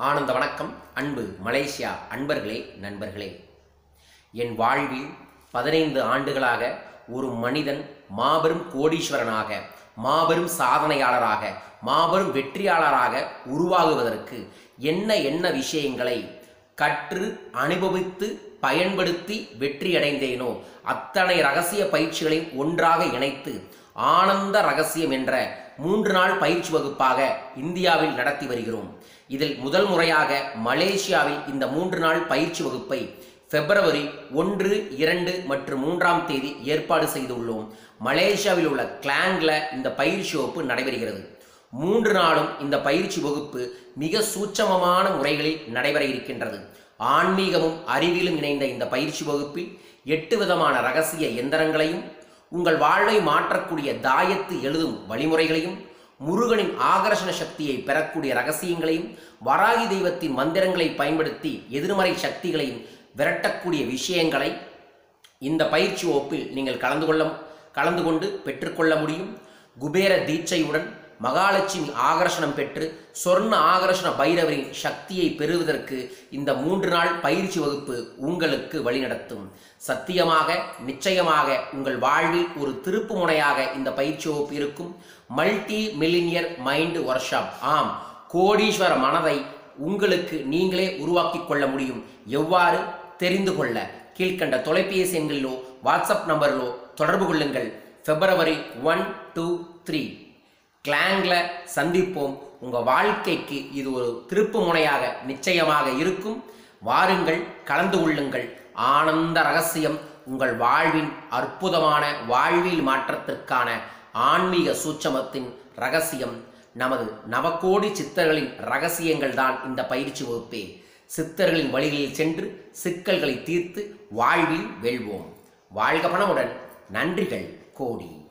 ஆனந்த வணக்கம் அன்பு மலேசியா அன்பர்களே நண்பர்களே. என் வாழ்வில் பதினைந்து ஆண்டுகளாக ஒரு மனிதன் மாபெரும் கோடீஸ்வரனாக மாபெரும் சாதனையாளராக மாபெரும் வெற்றியாளராக உருவாகுவதற்கு என்ன என்ன விஷயங்களை கற்று அனுபவித்து பயன்படுத்தி வெற்றியடைந்தேனோ அத்தனை ரகசிய பயிற்சிகளையும் ஒன்றாக இணைத்து ஆனந்த ரகசியம் என்ற மூன்று நாள் பயிற்சி வகுப்பாக இந்தியாவில் நடத்தி வருகிறோம். இதில் முதல் முறையாக மலேசியாவில் இந்த மூன்று நாள் பயிற்சி வகுப்பை பிப்ரவரி ஒன்று இரண்டு மற்றும் மூன்றாம் தேதி ஏற்பாடு செய்துள்ளோம். மலேசியாவில் உள்ள கிளாங்கில் இந்த பயிற்சி வகுப்பு நடைபெறுகிறது. மூன்று நாளும் இந்த பயிற்சி வகுப்பு மிக சூட்சமமான முறைகளில் நடைபெற இருக்கின்றது. ஆன்மீகமும் அறிவியலும் இணைந்த இந்த பயிற்சி வகுப்பில் எட்டு விதமான ரகசிய எந்திரங்களையும் உங்கள் வாழ்வை மாற்றக்கூடிய தாயத்து எழுதும் வழிமுறைகளையும் முருகனின் ஆகர்ஷண சக்தியை பெறக்கூடிய ரகசியங்களையும் வராகி தெய்வத்தின் மந்திரங்களை பயன்படுத்தி எதிர்மறை சக்திகளையும் விரட்டக்கூடிய விஷயங்களை இந்த பயிற்சி வகுப்பில் நீங்கள் கலந்து கொள்ள கலந்து கொண்டு பெற்றுக்கொள்ள முடியும். குபேர தீட்சையுடன் மகாலட்சுமி ஆகர்ஷணம் பெற்று சொர்ண ஆகர்ஷண பைரவரின் சக்தியை பெறுவதற்கு இந்த மூன்று நாள் பயிற்சி வகுப்பு உங்களுக்கு வழிநடத்தும். சத்தியமாக நிச்சயமாக உங்கள் வாழ்வில் ஒரு திருப்பு முனையாக இந்த பயிற்சி வகுப்பு இருக்கும். Multi millionaire mind workshop ஆம் கோடீஸ்வர மனதை உங்களுக்கு நீங்களே உருவாக்கி கொள்ள முடியும். எவ்வாறு? தெரிந்து கொள்ள. கீழ்கண்ட தொலைபேசி எண்களிலோ வாட்ஸ்அப் நம்பரிலோ தொடர்பு கொள்ளுங்கள். பிப்ரவரி ஒன் டூ த்ரீ கிளாங்ல சந்திப்போம். உங்கள் வாழ்க்கைக்கு இது ஒரு திருப்பு முனையாக நிச்சயமாக இருக்கும். வாருங்கள் கலந்து கொள்ளுங்கள். ஆனந்த ரகசியம் உங்கள் வாழ்வின் அற்புதமான வாழ்வில் மாற்றத்திற்கான ஆன்மீக சூட்சமத்தின் ரகசியம். நமது நவகோடி சித்தர்களின் ரகசியங்கள் தான் இந்த பயிற்சி வகுப்பே. சித்தர்களின் வழிகளில் சென்று சிக்கல்களை தீர்த்து வாழ்வில் வெல்வோம். வாழ்க பணமுடன் நன்றிகள். கோடி.